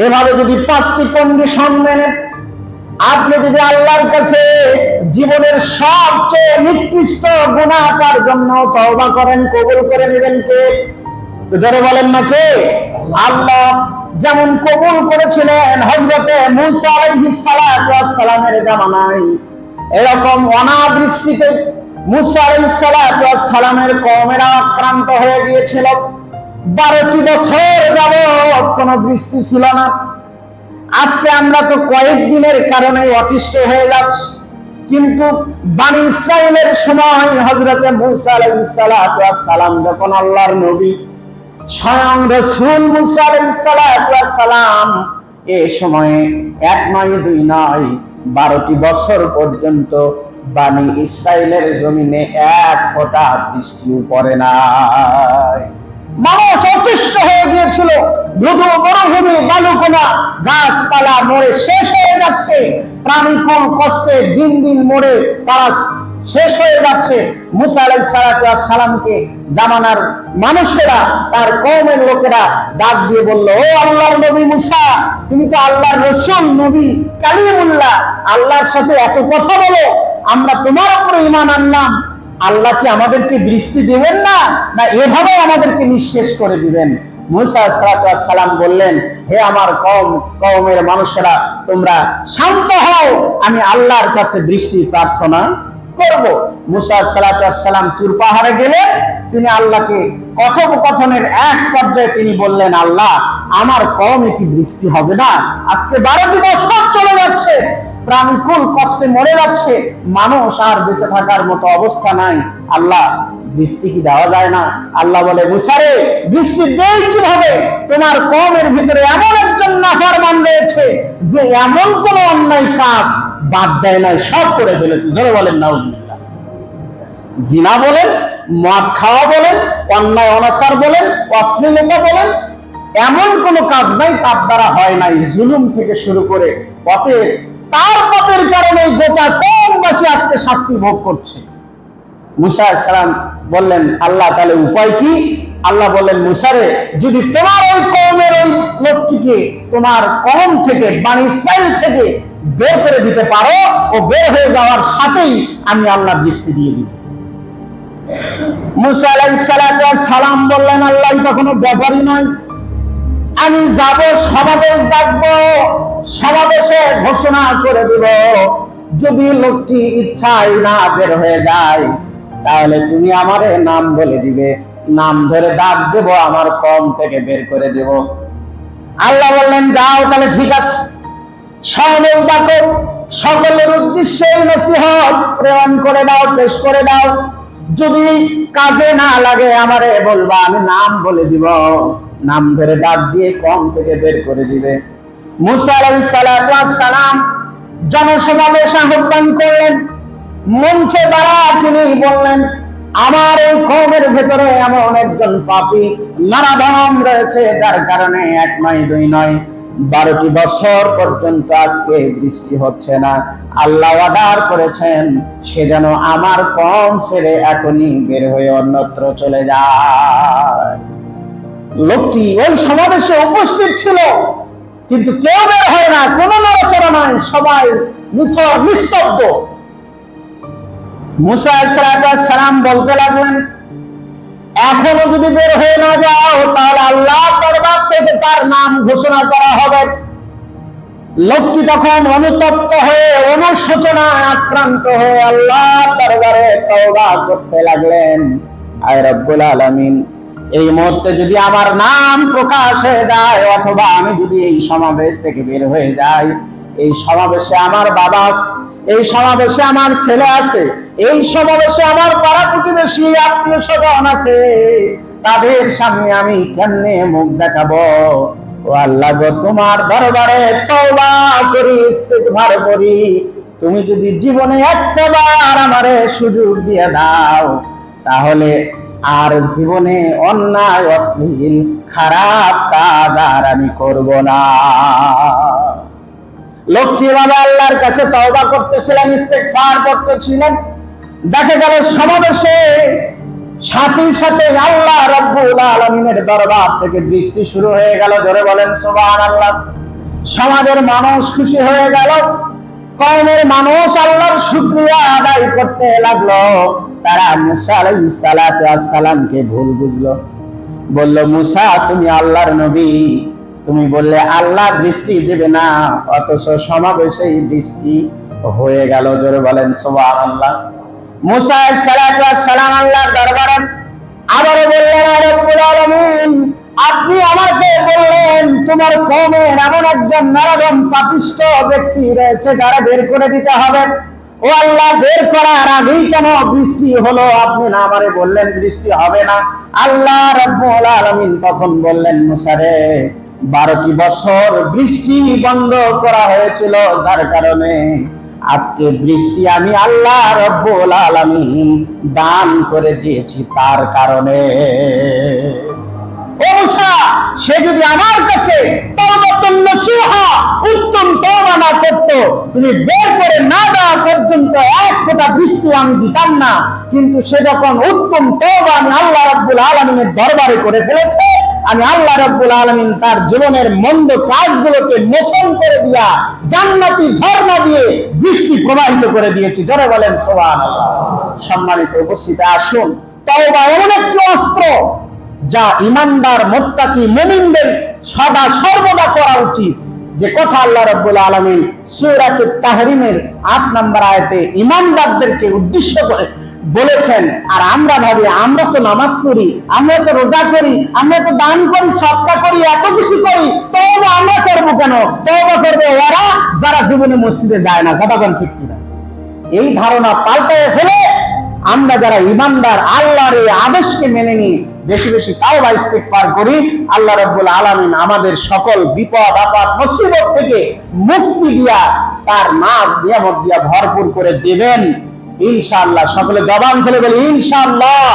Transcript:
এভাবে যদি পাঁচটি কন্ডিশন মেনে আপনি যদি আল্লাহর কাছে জীবনের সবচেয়ে নিকৃষ্ট গুণাকার জন্য তওবা করেন, কবুল করে নেবেন কে? যারা বলেন না কে? আল্লাহ যেমন কবুল করেছিলেন হজরতে মুসা সালামের জামানায়, এরকম অনাবৃষ্টিতে মুসা সালামের কওমেরা আক্রান্ত হয়ে গিয়েছিল। বারোটি বছর যাবত কোনো বৃষ্টি ছিল না। আজকে আমরা তো কয়েকদিনের কারণে অতিষ্ঠ হয়ে যাচ্ছি। কিন্তু বানি ইসরায়েলের সময় হজরতে মুসা সালাম যখন আল্লাহর নবী স্বয়ং রসুল মুসা সালাম এ সময়ে এক নয়, দুই নয়, বারোটি বছর পর্যন্ত বানি ইসরায়েলের জমিনে এক ফোঁটা বৃষ্টিও পড়ে নাই। মানুষ অতিষ্ঠ হয়ে গিয়েছিল। ধুধু মরুভূমি বালুকোনা গাছপালা মরে শেষ হয়ে যাচ্ছে। প্রাণীকুল কষ্টে দিন দিন মরে তারা শেষ হয়ে যাচ্ছে। সালামকে জামানার মানুষেরা, তার কৌমের লোকেরা ডাক দিয়ে বলল, ও আল্লাহর নবী মুসা, তুমি তো আল্লাহর রসুল, নবী কালিমুল্লাহ। আল্লাহর সাথে এত কথা বলো, আমরা তোমার উপরে ইমান আনলাম। আল্লাহ কি আমাদেরকে বৃষ্টি দেবেন না? না এভাবে আমাদেরকে নিঃশেষ করে দিবেন? বললেন, হে আমার কম কমের মানুষেরা, তোমরা শান্ত হও, আমি আল্লাহর কাছে বৃষ্টি প্রার্থনা করব। মুসা সালাম তুর পাহাড়ে গেলেন, তিনি আল্লাহকে কথোপকথনের এক পর্যায়ে তিনি বললেন, আল্লাহ, আমার কমে কি বৃষ্টি হবে না? আজকে বারোটি বছর চলে যাচ্ছে। প্রাণীকুল কষ্টে মরে যাচ্ছে, মানুষ আর বেঁচে থাকার মতো অবস্থা নাই। আল্লাহ, বৃষ্টি কি দেওয়া যায় না? আল্লাহ বলে মুসারে বৃষ্টি দেই কীভাবে? তোমার কমের ভিতরে এমন একজন নাফারমান রয়েছে যে এমন কোন অন্যায় কাজ বাদ দেয় নাই, সব করে ফেলেছে। ধরে বলেন, নাউজুবিল্লাহ। জিনা বলেন, মদ খাওয়া বলেন, অন্যায়, অনাচার বলেন, অশ্লীলতা বলেন, এমন কোন কাজ নাই, তার দ্বারা হয় নাই। জুলুম থেকে শুরু করে পথের তার পথের কারণে গোটা কমবাসী আজকে শাস্তি ভোগ করছে। মুসা সালাম বললেন, আল্লাহ, তাহলে উপায় কি? আল্লাহ বললেন, মুসারে, যদি তোমার ওই কৌমের ওই লোকটিকে তোমার কম থেকে বাণী থেকে বের করে দিতে পারো ও বের হয়ে যাওয়ার সাথেই আমি আল্লাহ বৃষ্টি দিয়ে দিব। মুসা আলাইহিস সালাম বললেন, আল্লাহ কোনো ব্যাপারই নয়। আমি যাব, সমাবেশ ডাকবো, সমাবেশে ঘোষণা করে দিব। যদি লোকটি ইচ্ছাই না বের হয়ে যায়, তাহলে তুমি আমারে নাম বলে দিবে। নাম ধরে ডাক দেব, আমার কম থেকে বের করে দেব। আল্লাহ বললেন, যাও তাহলে ঠিক আছে। সমাবেশ ডাকো সকলের উদ্দেশ্যে নসিহত প্রেরণ করে দাও, পেশ করে দাও। যদি কাজে না লাগে আমারে বলবা, আমি নাম বলে দিব। নাম ধরে ডাক দিয়ে কম থেকে বের করে দিবে। মুসা সালাম জনসমাবেশ আহ্বান করলেন। মঞ্চে দাঁড়া তিনি বললেন, আমার এই কমের ভেতরে এমন একজন পাপী রয়েছে, যার কারণে এক নয়, দুই নয়, বারোটি বছর পর্যন্ত আজকে বৃষ্টি হচ্ছে না। আল্লাহ অর্ডার করেছেন, সে যেন আমার কম ছেড়ে এখনই বের হয়ে অন্যত্র চলে যায়। লোকটি ওই সমাবেশে উপস্থিত ছিল। কিন্তু কেউ বের হয় না, কোনো নড়াচড়া নাই, সবাই নিথর, নিস্তব্ধ। মুসা সালাম বলতে লাগলেন, এখনও যদি বের হয়ে না যাও, তাহলে আল্লাহ দরবার থেকে তার নাম ঘোষণা করা হবে। লোকটি তখন অনুতপ্ত হয়ে, অনুশোচনায় আক্রান্ত হয়ে আল্লাহ দরবারে তওবা করতে লাগলেন। আয় রব্বুল আলামিন। এই মুহূর্তে যদি আমার নাম প্রকাশ হয়ে যায়, অথবা আমি যদি এই সমাবেশ থেকে বের হয়ে যাই, এই সমাবেশে আমার বাবা এই সমাবেশে আমার ছেলে আছে, এই সমাবেশে আমার পাড়া প্রতিবেশী, আত্মীয় স্বজন আছে, তাদের সামনে আমি কেমনে মুখ দেখাবো? ও আল্লাহ গো, তোমার দরবারে তওবা করি, ইস্তেগফার করি। তুমি যদি জীবনে একটাবার আমারে সুযোগ দিয়ে দাও, তাহলে আর জীবনে অন্যায়, অশ্লীল, খারাপ কাজ আর আমি করব না। লোকটি বাবা আল্লাহর কাছে তওবা করতেছিলেন, ইস্তেগফার করতেছিলেন। দেখা গেল সমাবেশে সাথে সাথে আল্লাহ রব্বুল আলমিনের দরবার থেকে বৃষ্টি শুরু হয়ে গেল। ধরে বলেন, সুবহানাল্লাহ। সমাজের মানুষ খুশি হয়ে গেল। কওমের মানুষ আল্লাহর শুকরিয়া আদায় করতে লাগল। তারা মুসা আলাইহিস সালাতু ওয়াস সালামকে ভুল বুঝলো। বলল, মুসা, তুমি আল্লাহর নবী। তুমি বললে, আল্লাহ বৃষ্টি দেবে না, অথচ সমাবেশেই বৃষ্টি হয়ে গেল। জোরে বলেন, সুবহানাল্লাহ। মুসা আলাইহিস সালাতু সালাম আল্লাহর দরবারে আবারও বললেন "য়া রব্বুল আলামিন, আপনি আমাকে বললেন, তোমার কমের এমন একজন নরম পাপিষ্ট ব্যক্তি রয়েছে যারা বের করে দিতে হবে। ও আল্লাহ, বের করার আগেই কেন বৃষ্টি হলো? আপনি না আমারে বললেন বৃষ্টি হবে না। আল্লাহ রব্বুল আলামিন তখন বললেন মুসারে বারোটি বছর বৃষ্টি বন্ধ করা হয়েছিল, যার কারণে আজকে বৃষ্টি আমি আল্লাহ রব্বুল আলামিন দান করে দিয়েছি, তার কারণে। সে যদি আমার কাছে নসিহা উত্তম করত, তুমি বের করে না দেওয়া পর্যন্ত এক বৃষ্টি আমি দিতাম না, কিন্তু সে যখন উত্তম তওবা আমি আল্লাহ আলামিনের দরবারে করে ফেলেছে, আমি আল্লাহ রাব্বুল আলামিন তার জীবনের মন্দ কাজগুলোকে মোচন করে দিয়া জান্নাতি ঝর্ণা দিয়ে বৃষ্টি প্রবাহিত করে দিয়েছি। জোরে বলেন, সুবহানাল্লাহ। সম্মানিত উপস্থিতি, আসুন। তওবা এমন একটি অস্ত্র যা ইমানদার, মোত্তাকি মুমিনদের সদা সর্বদা করা উচিত। যে কথা আল্লাহ রাব্বুল আলামিন সূরাতুত তাহরিমের 8 নম্বর আয়াতে ইমানদারদেরকে উদ্দেশ্য করে বলেছেন, আর আমরা ভাবি, আমরা তো নামাজ পড়ি, আমরা তো রোজা করি, আমরা তো দান করি, সৎকা করি, এত কিছু করি তবে আমরা করব কেন? তওবা করবে ওরা যারা জীবনে মসজিদে যায় না। কথা ঠিক এই ধারণা পাল্টায় ফেলে আমরা যারা ইমানদার, আল্লাহর এই আদেশকে মেনে নিই বেশি বেশি তাও বা পার করি, আল্লাহ রব্বুল আলমিন আমাদের সকল বিপদ, আপদ, মুসিবত থেকে মুক্তি দিয়া, তার মাছ নিয়ামত দিয়া ভরপুর করে দেবেন। ইনশাআল্লাহ, সকলে জবান খুলে বলি, ইনশাআল্লাহ।